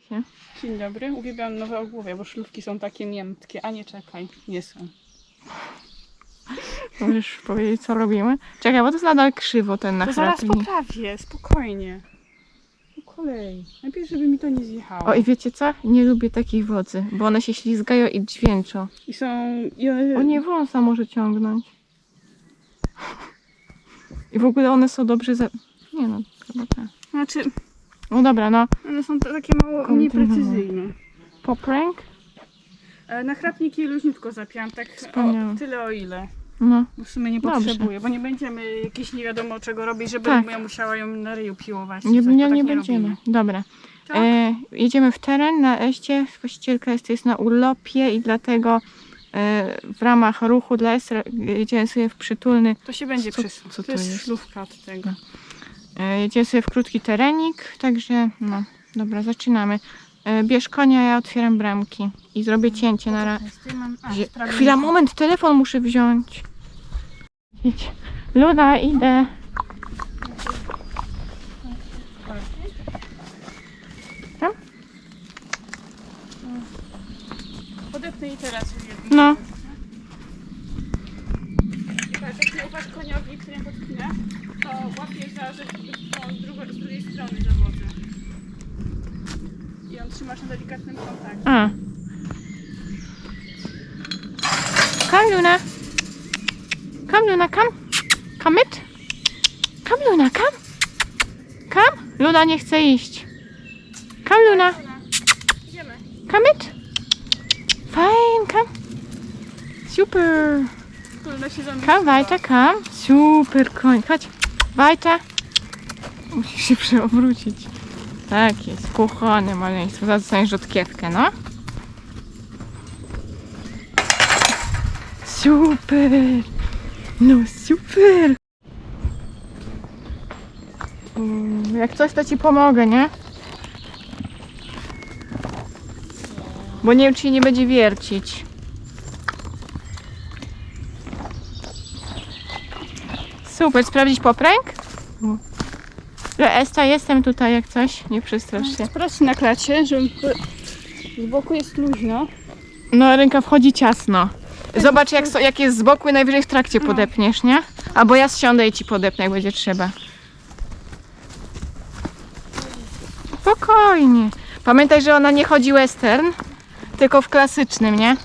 się. Dzień dobry, uwielbiam nowe ogłowie, bo szlówki są takie miętkie. A nie czekaj, nie są. Możesz powiedzieć, co robimy? Czekaj, bo to jest nadal krzywo ten To zaraz poprawię, spokojnie. Po kolei. Najpierw, żeby mi to nie zjechało. O i wiecie co? Nie lubię takich wodzy, bo one się ślizgają i dźwięczą. I są... I one... O nie, wąsa może ciągnąć. I w ogóle one są dobrze za... Nie no, chyba tak. Znaczy, No dobra, no. one są takie mało mniej Kontynuuj. precyzyjne. Poprank? E, Na chrapniki luźniutko zapiłam, tak Wspaniałe. o, tyle o ile. No. W sumie nie Dobrze. potrzebuję, bo nie będziemy jakieś nie wiadomo czego robić, żeby Tak. ja musiała ją na ryju piłować. Nie, bo nie, tak nie będziemy. Dobra. Tak? E, jedziemy w teren na Eście. Właścicielka jest, jest na urlopie i dlatego e, w ramach ruchu dla Estra jedziemy sobie w przytulny, To się będzie Co- co to to jest, jest? od tego. Jedziemy sobie w krótki terenik, także no, dobra, zaczynamy. E, bierz konia, ja otwieram bramki i zrobię cięcie na razie. Chwila, moment, telefon muszę wziąć. Idź. Luna, idę. Tam? Podepnę i teraz. No. Patrz, jak nie ufasz koniowi, który podpina, to łapiesz za, że no, z, drugo, z drugiej strony zawodzę. I on trzymasz na delikatnym kontakcie. A. Come, Luna. Come, Luna, come. Come it. Come, Luna, come. Come. Luna nie chce iść. Come, Luna. Idziemy. Come it. Fine, come. Super. Się. Come, weiter, come. Super, koń. Chodź. Weiter. Musisz się przewrócić. Tak jest. Kochane maleństwo. Zaraz dostaniesz rzodkiewkę, no. Super. No super. Mm, Jak coś, to ci pomogę, nie? Bo nie wiem, czy nie będzie wiercić. Super, sprawdzić popręg? Esta, jestem tutaj jak coś, nie przestrasz się. Sprawdź na klacie, że z boku jest luźno. No, ręka wchodzi ciasno. Zobacz jak, so, jak jest z boku i najwyżej w trakcie No. podepniesz, nie? Albo ja zsiądę i ci podepnę, jak będzie trzeba. Spokojnie. Pamiętaj, że ona nie chodzi western, tylko w klasycznym, nie?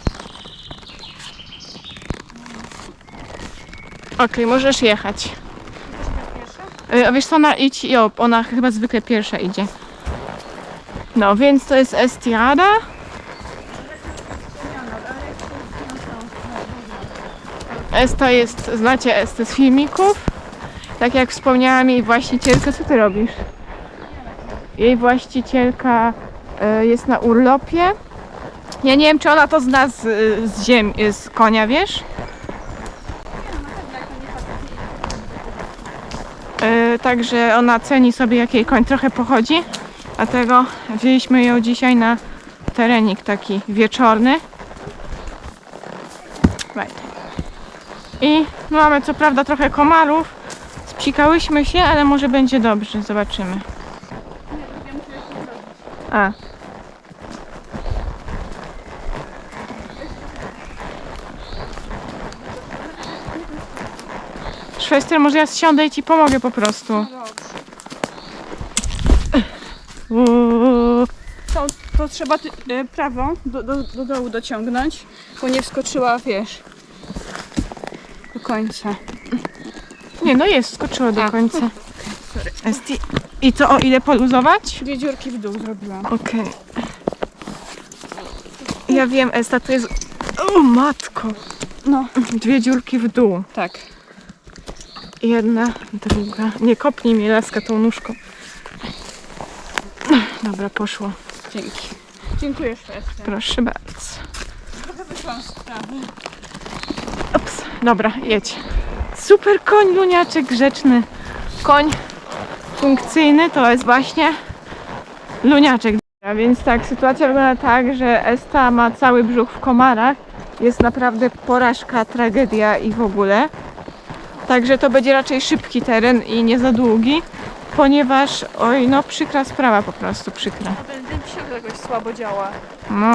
Okej, możesz jechać. Y, A wiesz co, ona jo, ona chyba zwykle pierwsza idzie. No, więc to jest Estiada. Esta jest, znacie Estę z filmików. Tak jak wspomniałam, jej właścicielka, co ty robisz? Jej właścicielka e, jest na urlopie. Ja nie wiem, czy ona to zna z, z ziemi, z konia, wiesz? E, także ona ceni sobie, jak jej koń trochę pochodzi. Dlatego wzięliśmy ją dzisiaj na terenik taki wieczorny. I mamy co prawda trochę komarów. Spsikałyśmy się, ale może będzie dobrze. Zobaczymy. A. Szwester, może ja zsiądę i ci pomogę po prostu. Uuu. To, to trzeba ty, e, prawą do, do, do dołu dociągnąć, bo nie wskoczyła, wiesz, do końca. Nie, no jest, skoczyło do A. końca. Jest i- I co, o ile poluzować? Dwie dziurki w dół zrobiłam. Okej. Ja wiem, Esta, to jest... O, matko! No, Dwie dziurki w dół. tak. Jedna, druga. Nie kopnij mnie laska tą nóżką. Dobra, poszło. Dzięki. Dziękuję Szwester. Proszę bardzo. Trochę wyszłam z sprawy. Ups. Dobra, jedź. Super koń, luniaczek grzeczny. Koń funkcyjny to jest właśnie luniaczek. A więc tak, sytuacja wygląda tak, że Esta ma cały brzuch w komarach. Jest naprawdę porażka, tragedia i w ogóle. Także to będzie raczej szybki teren i nie za długi. ponieważ, oj, no przykra sprawa po prostu, przykra. Ten, ten psiok jakoś słabo działa. No,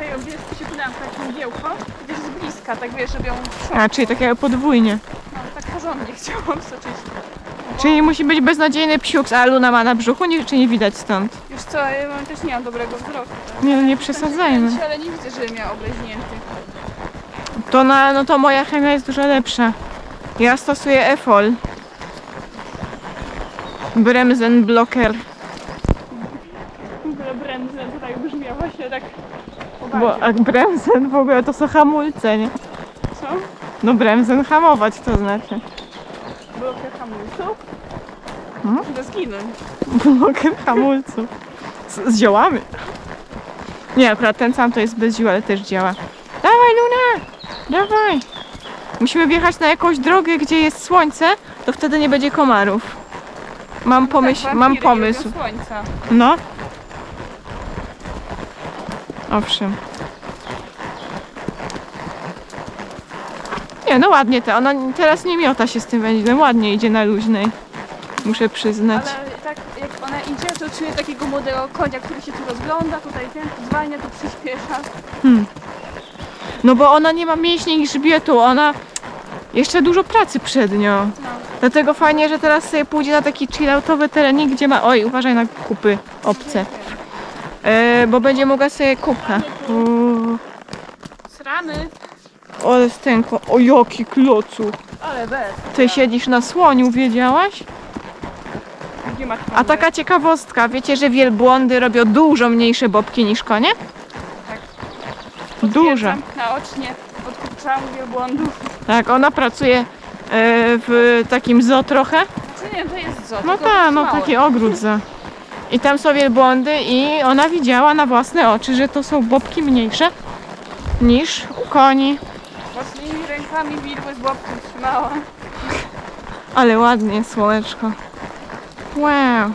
Ej, on wiesz, się pytałam, takie mgiełko, wiesz, z bliska, tak wiesz, żeby ją a, czyli takiego podwójnie. No, tak porządnie chciałam soczyć. Czyli musi być beznadziejny psiuk, a Luna ma na brzuchu, nie, czy nie widać stąd? Wiesz co, ja mam też nie mam dobrego wzroku. Nie, no nie przesadzajmy. kręci, Ale nie widzę, że miał obleźnięty. To, na, no to moja chemia jest dużo lepsza. Ja stosuję EFOL. Bremsen blocker. W ogóle brędzę tutaj brzmiał właśnie tak Bo poważnie. a bremsen w ogóle to są hamulce, nie? Co? No bremsen hamować to znaczy. Blokę hamulców? Hmm? No zginąć. Bloker hamulców. Z, z ziołami. Nie, akurat ten sam to jest bez ziół, ale też działa. Dawaj Luna! Dawaj! Musimy wjechać na jakąś drogę, gdzie jest słońce, to wtedy nie będzie komarów. Mam pomyśl, tak, mam pomysł. lubią słońca. No. Owszem. Nie, no ładnie to. Ona teraz nie miota się z tym węźlem. Ładnie idzie na luźnej. Muszę przyznać. Ale tak jak ona idzie, to czuję takiego młodego konia, który się tu rozgląda, tutaj ten, tu zwalnia, tu przyspiesza. No bo ona nie ma mięśni i grzbietu. Ona jeszcze dużo pracy przed nią. No. Dlatego fajnie, że teraz sobie pójdzie na taki chilloutowy terenik, gdzie ma... Oj, uważaj na kupy obce. E, bo będzie mogła sobie kubka. Uuu. Srany, Ale stękło. O jaki klocu. ale bez. Ty siedzisz na słoniu, wiedziałaś? A taka ciekawostka, wiecie, że wielbłądy robią dużo mniejsze bobki niż konie? Duże. Naocznie odkurczałam wielbłądów. Tak, ona pracuje e, w takim zoo trochę. Znaczy nie, to jest zo. No tak, no taki ogród zoo. I tam są wielbłądy i ona widziała na własne oczy, że to są bobki mniejsze niż u koni. Mocnymi rękami widły z bobkiem trzymała. Ale ładnie, słoneczko. Wow.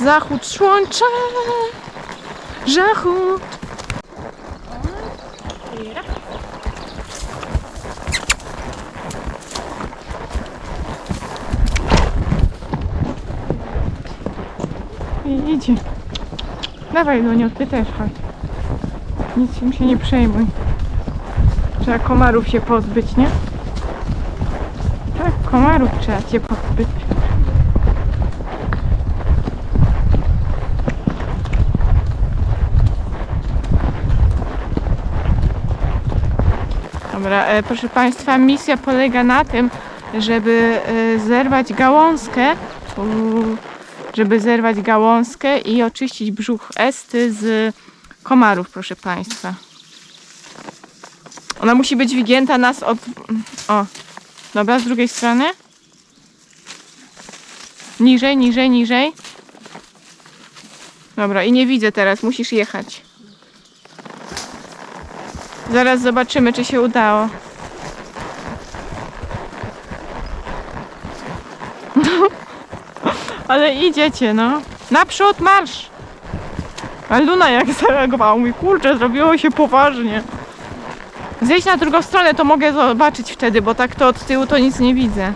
Zachód słońca. Zachód. I idzie. Dawaj Lunio, ty też chodź. Nic się- się nie przejmuj. Trzeba komarów się pozbyć, nie? Tak, komarów trzeba cię pozbyć. Dobra, e, proszę Państwa, misja polega na tym, żeby e, zerwać gałązkę, u, żeby zerwać gałązkę i oczyścić brzuch Esty z komarów, proszę Państwa. Ona musi być wygięta nas od... O, dobra, z drugiej strony. Niżej, niżej, niżej. Dobra, i nie widzę teraz, musisz jechać. Zaraz zobaczymy, czy się udało. Ale idziecie, no. Naprzód, marsz! A Luna jak zareagowała, mówi, kurczę, zrobiło się poważnie. Zejść na drugą stronę, to mogę zobaczyć wtedy, bo tak to od tyłu to nic nie widzę.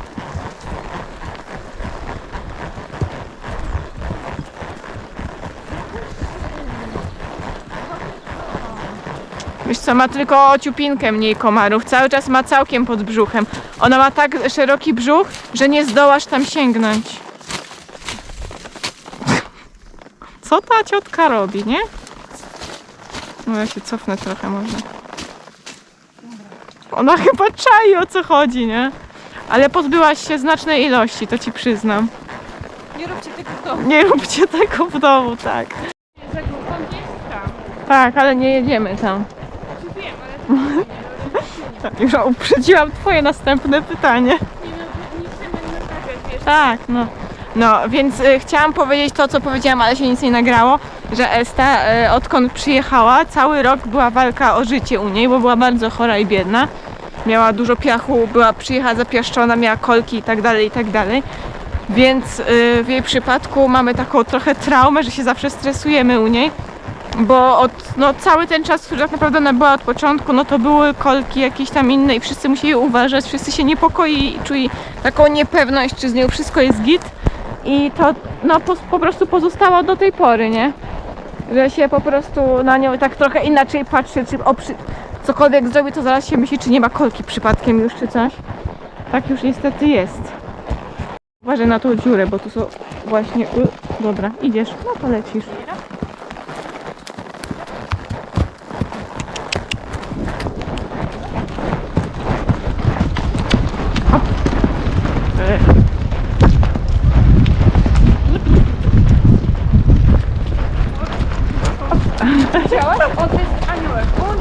Wiesz co, ma tylko ciupinkę mniej komarów. Cały czas ma całkiem pod brzuchem. Ona ma tak szeroki brzuch, że nie zdołasz tam sięgnąć. Co ta ciotka robi, nie? No ja się cofnę trochę może. Ona chyba czai o co chodzi, nie? Ale pozbyłaś się znacznej ilości, to ci przyznam. Nie róbcie tego w domu. Nie róbcie tego w domu, tak. Tak, ale nie jedziemy tam. Wiem, ale Tak, już uprzedziłam twoje następne pytanie. nie, no, nie wiesz. Tak, no. No, więc y, chciałam powiedzieć to, co powiedziałam, ale się nic nie nagrało, że Esta, y, odkąd przyjechała, cały rok była walka o życie u niej, bo była bardzo chora i biedna. Miała dużo piachu, była przyjechała zapiaszczona, miała kolki i tak dalej, i tak dalej. Więc y, w jej przypadku mamy taką trochę traumę, że się zawsze stresujemy u niej, bo od, no, cały ten czas, który tak naprawdę ona była od początku, no to były kolki jakieś tam inne i wszyscy musieli uważać, wszyscy się niepokoili i czuli taką niepewność, czy z nią wszystko jest git. I to no, po, po prostu pozostała do tej pory, nie? Że się po prostu na nią tak trochę inaczej patrzy, czy o, przy, cokolwiek zrobi, to zaraz się myśli, czy nie ma kolki przypadkiem już, czy coś. Tak już niestety jest. Uważaj na tą dziurę, bo tu są właśnie... U, dobra, idziesz, no to lecisz. Hop. E. Widziałaś? On to jest aniołek. On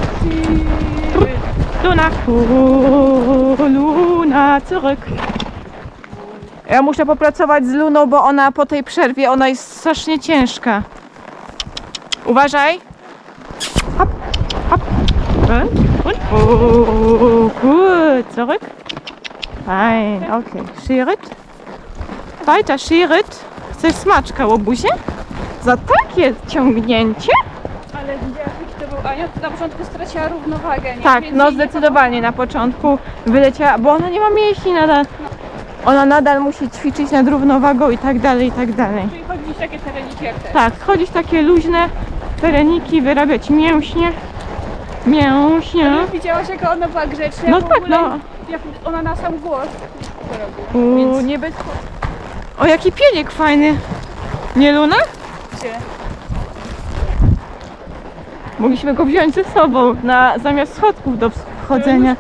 Luna, oh, Luna, Ja muszę popracować z Luną, bo ona po tej przerwie, ona jest strasznie ciężka. Uważaj. Hop, hop. Gut, zurück. Fein, okay. Schritt. Weiter, Schritt. Chcesz smaczka, łobuzie? Za takie ciągnięcie? Ale widziałaś, to na początku straciła równowagę, nie? Tak, Więc no jej nie zdecydowanie na początku wyleciała, bo ona nie ma mięśni nadal. Ona nadal musi ćwiczyć nad równowagą i tak dalej, i tak dalej. Czyli chodzić takie tereniki jak te. Tak, chodzić takie luźne tereniki, wyrabiać mięśnie. Mięśnie. Ale widziałaś, jaka ona była grzeczna. No w tak, ogóle, no. Jak ona na sam głos to robiła. Uuu, Więc- niebez... O, jaki pieniek fajny. Nie Luna? Gdzie? Mogliśmy go wziąć ze sobą na, zamiast schodków do wchodzenia.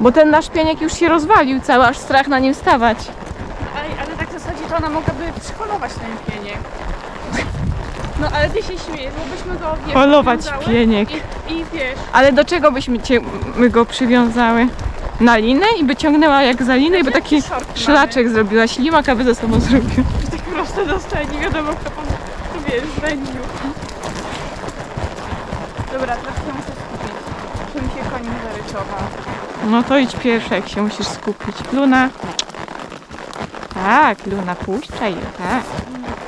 Bo ten nasz pieniek już się rozwalił cały, aż strach na nim stawać. Ej, ale tak w zasadzie to ona mogłaby przyholować ten pieniek. No ale ty się śmiejesz, bo byśmy go wiesz, Holować pieniek. I, I wiesz, Ale do czego byśmy cię, my go przywiązały? Na linę i by ciągnęła jak za linę i by taki short mamy. szlaczek zrobiła, ślimaka by ze sobą zrobił. tak prosto dostaje, nie wiadomo kto pan, to wiesz, wędził. Dobra, teraz się muszę skupić. Czy mi się koń nie zarysował. No to idź pierwsza, jak się musisz skupić. Luna. Tak, Luna, puszczaj ją, tak.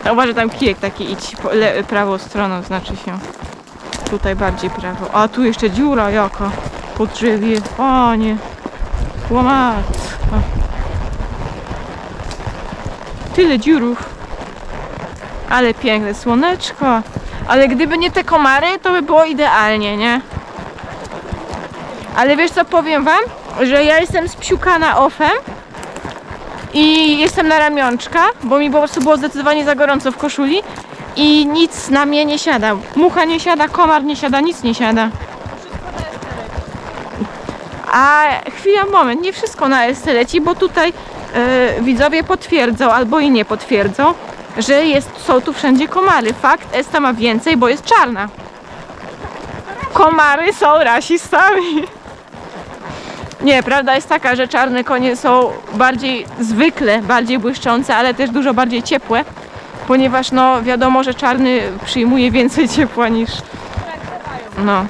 A Uważaj, tam kijek taki idź po, le, prawą stroną, znaczy się. Tutaj bardziej prawo. A tu jeszcze dziura jaka. Po drzewie. O nie. Łamat. Tyle dziurów. Ale piękne słoneczko. Ale gdyby nie te komary, to by było idealnie, nie? Ale wiesz co powiem wam? Że ja jestem spsiukana ofem i jestem na ramionczka, bo mi po prostu było zdecydowanie za gorąco w koszuli i nic na mnie nie siada. Mucha nie siada, komar nie siada, nic nie siada. A chwila, moment, nie wszystko na ST leci, bo tutaj e, widzowie potwierdzą albo i nie potwierdzą, że jest, są tu wszędzie komary. Fakt, Esta ma więcej, bo jest czarna. Komary są rasistami. Nie, prawda jest taka, że czarne konie są bardziej zwykle, bardziej błyszczące, ale też dużo bardziej ciepłe, ponieważ no wiadomo, że czarny przyjmuje więcej ciepła niż no.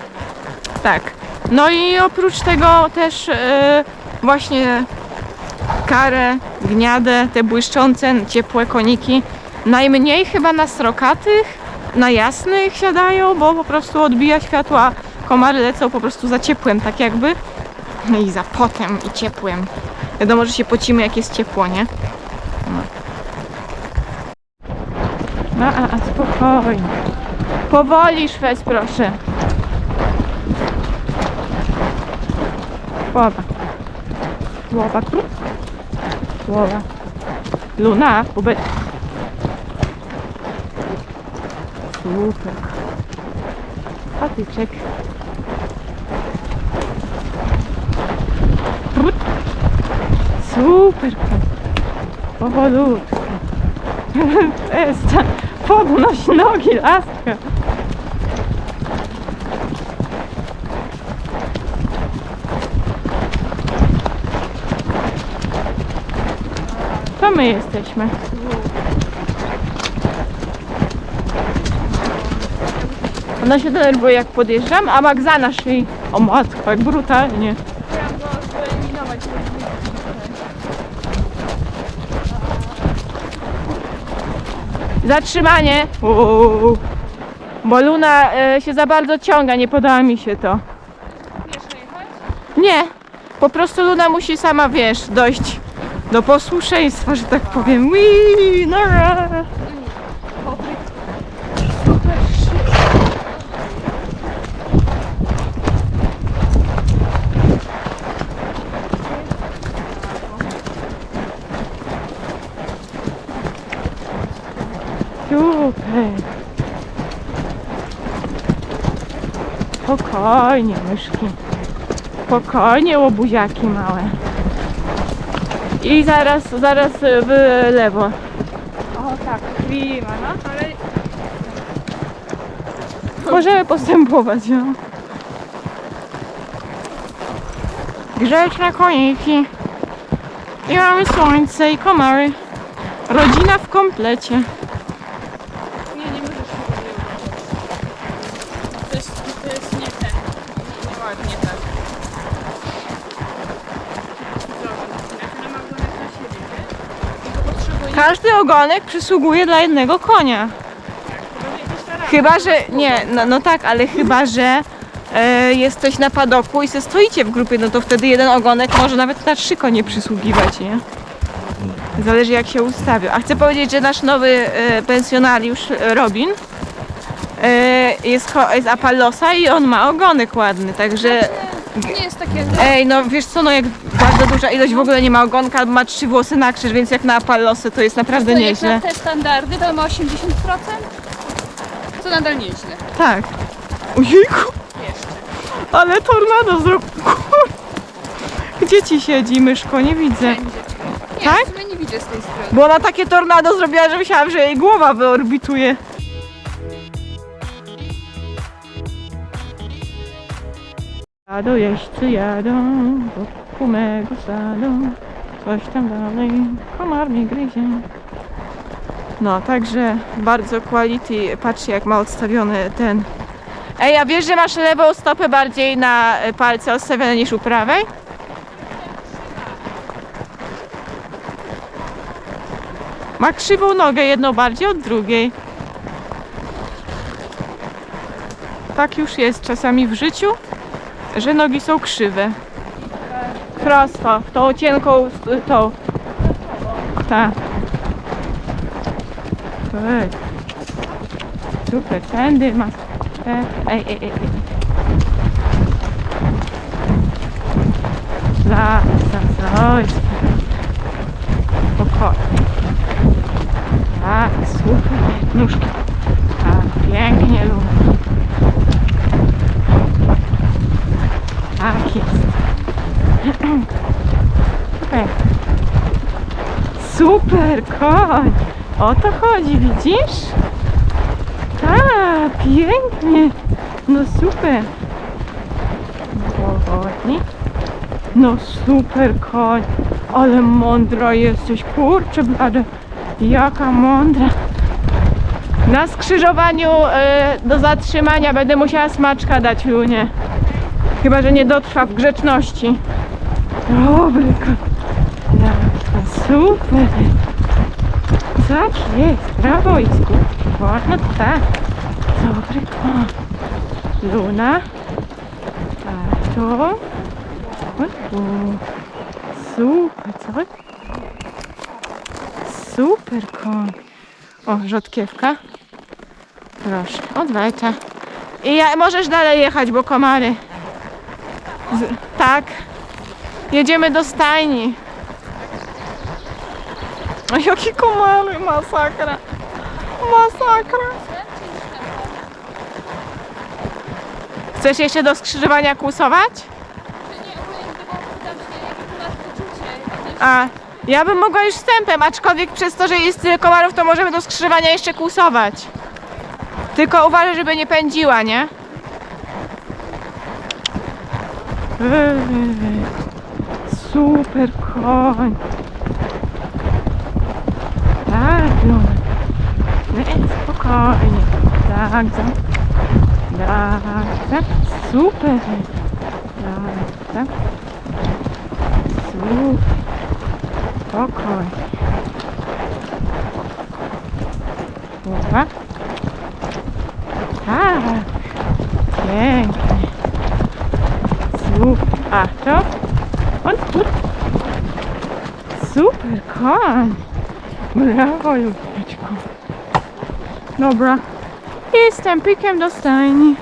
Tak. No i oprócz tego też e, właśnie karę, gniadę, te błyszczące, ciepłe koniki. Najmniej chyba na srokatych, na jasnych siadają, bo po prostu odbija światło, a komary lecą po prostu za ciepłem, tak jakby. No i za potem i ciepłem. Wiadomo, że się pocimy jak jest ciepło, nie? No. No, a, a spokojnie. Powoli szweć, proszę. Głowa. Głowa tu. Luna, bubek. Super. Patyczek. Super. Powolutku. Esta, podnoś nogi, laska. To my jesteśmy. Ona się denerwuje jak podjeżdżam, a Magza na szyi. O matko, jak brutalnie. Chciałam go wyeliminować. Zatrzymanie! Uuu. Bo Luna e, się za bardzo ciąga, nie podoba mi się to. Nie, po prostu Luna musi sama, wiesz, dojść do do posłuszeństwa, że tak powiem. Wii, nara. Super szybko. Super. Spokojnie, myszki. Spokojnie, łobuziaki małe. I zaraz, zaraz w lewo. O tak, klima, no ale Możemy postępować, no. Grzeczne koniki. I mamy słońce i komary. Rodzina w komplecie. Każdy ogonek przysługuje dla jednego konia. chyba że nie, no, no tak, ale chyba, że e, jesteś na padoku i se stoicie w grupie, no to wtedy jeden ogonek może nawet na trzy konie przysługiwać, nie? Zależy jak się ustawią. A chcę powiedzieć, że nasz nowy e, pensjonariusz e, Robin e, jest, cho- jest Apallosa i on ma ogonek ładny, także Nie jest takie... ej, no wiesz co, no jak bardzo duża ilość w ogóle nie ma ogonka, albo ma trzy włosy na krzyż, więc jak na Apallosy to jest naprawdę To jak nieźle. na te standardy to ma 80%? To nadal nieźle. Tak. Ojejku. Jeszcze. Ale tornado zrobił. Gdzie ci siedzi myszko? Nie widzę. Nie, Tak? w sumie nie widzę z tej strony. Bo ona takie tornado zrobiła, że myślałam, że jej głowa wyorbituje. Jadą jeźdźcy, jadą wokół mego sadu. Coś tam dalej, komar mnie gryzie. No, także bardzo quality. Patrzcie, jak ma odstawiony ten. Ej, a wiesz, że masz lewą stopę bardziej na palce odstawione niż u prawej? Ma krzywą nogę, jedną bardziej od drugiej. Tak już jest czasami w życiu, że nogi są krzywe. Prosto, tą cienką, tą. Tak. Super, tędy ma. e, Ej, ej, ej. Za, za, za, oj. Spokojnie. Tak, super. Nóżki. Tak, pięknie, Luna. Tak jest. Super. Koń. O to chodzi, widzisz? Tak, pięknie. No super. No super, koń. Ale mądra jesteś, kurczę blade. Jaka mądra. Na skrzyżowaniu e, do zatrzymania będę musiała smaczka dać Lunie. Chyba, że nie dotrwa w grzeczności. Dobry. Jaka super. Tak jest. Prawo i skup. Wolno tak. Dobry koń. Luna. Tak, to. Super, co? Super koń. O, rzodkiewka. Proszę, odwajta. I ja, możesz dalej jechać, bo komary. Z, tak. Jedziemy do stajni. O, jakie komary, masakra. Masakra. Chcesz jeszcze do skrzyżowania kłusować? A, ja bym mogła już wstępem, aczkolwiek przez to, że jest tyle komarów, to możemy do skrzyżowania jeszcze kłusować. Tylko uważaj, żeby nie pędziła, nie? Super koń. Tak, no. Nie, spokojnie. Tak, tak. Tak, tak. Super. Tak, tak. Super. Spokojnie. Głowa. Tak. Pięknie. Super. A to? On. Super koń. Brawo, Luniaczku. Dobra. I z tempikiem do stajni.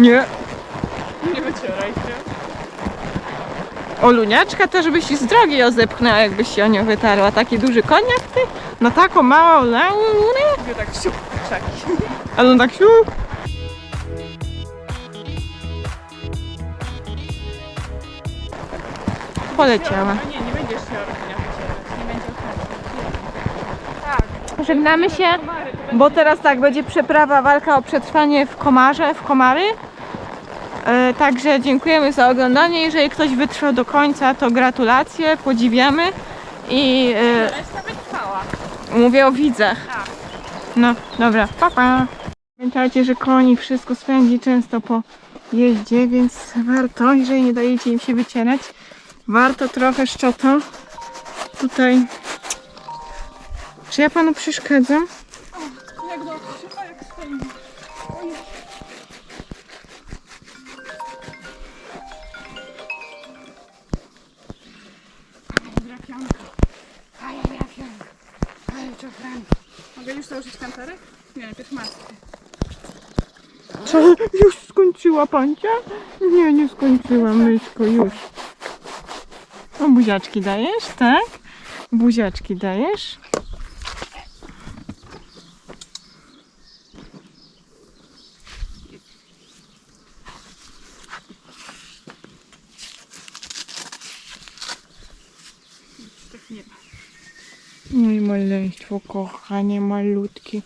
Nie. Nie wycieraj się. O Luniaczka też byś z drogi ją zepchnęła, jakbyś się o nią wytarła. Taki duży koń jak ty? No taką małą Lunę? Tak siup. Ale on tak siu. Poleciała. Nie, nie będziesz się. Nie będzie. Żegnamy się, bo teraz tak, będzie przeprawa, walka o przetrwanie w Komarze, w Komary. E, także dziękujemy za oglądanie. Jeżeli ktoś wytrwał do końca, to gratulacje, podziwiamy. I e, mówię o widzach. Tak. No, dobra, pa pa. Pamiętajcie, że koni wszystko spędzi często po jeździe, więc warto, jeżeli nie dajecie im się wycierać, warto trochę szczotą tutaj. Czy ja panu przeszkadzam? Jak dobrze, jak stoi. Mogę już założyć kantarek? Nie, najpierw maskę. Co? Już skończyła pancia? Nie, nie skończyłam, myszko, już. O, buziaczki dajesz, tak? Buziaczki dajesz? Ma. No maleństwo, kochanie, malutkie,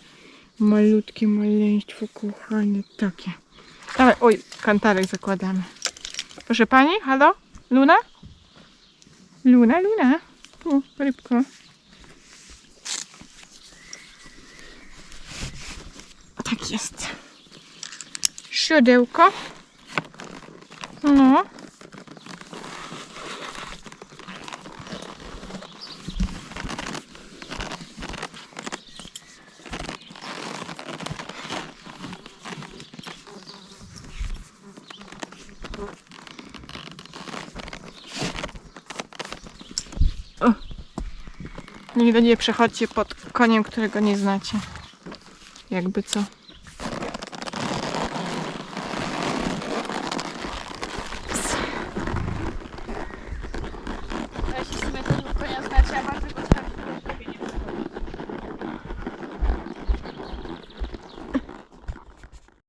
malutkie maleństwo, kochanie, takie. Dawaj, oj, kantarek zakładamy. Proszę pani, halo? Luna? Luna, Luna. Tu, rybko. Tak jest. Siodełko. No. Nigdy nie przechodźcie pod koniem, którego nie znacie. Jakby co.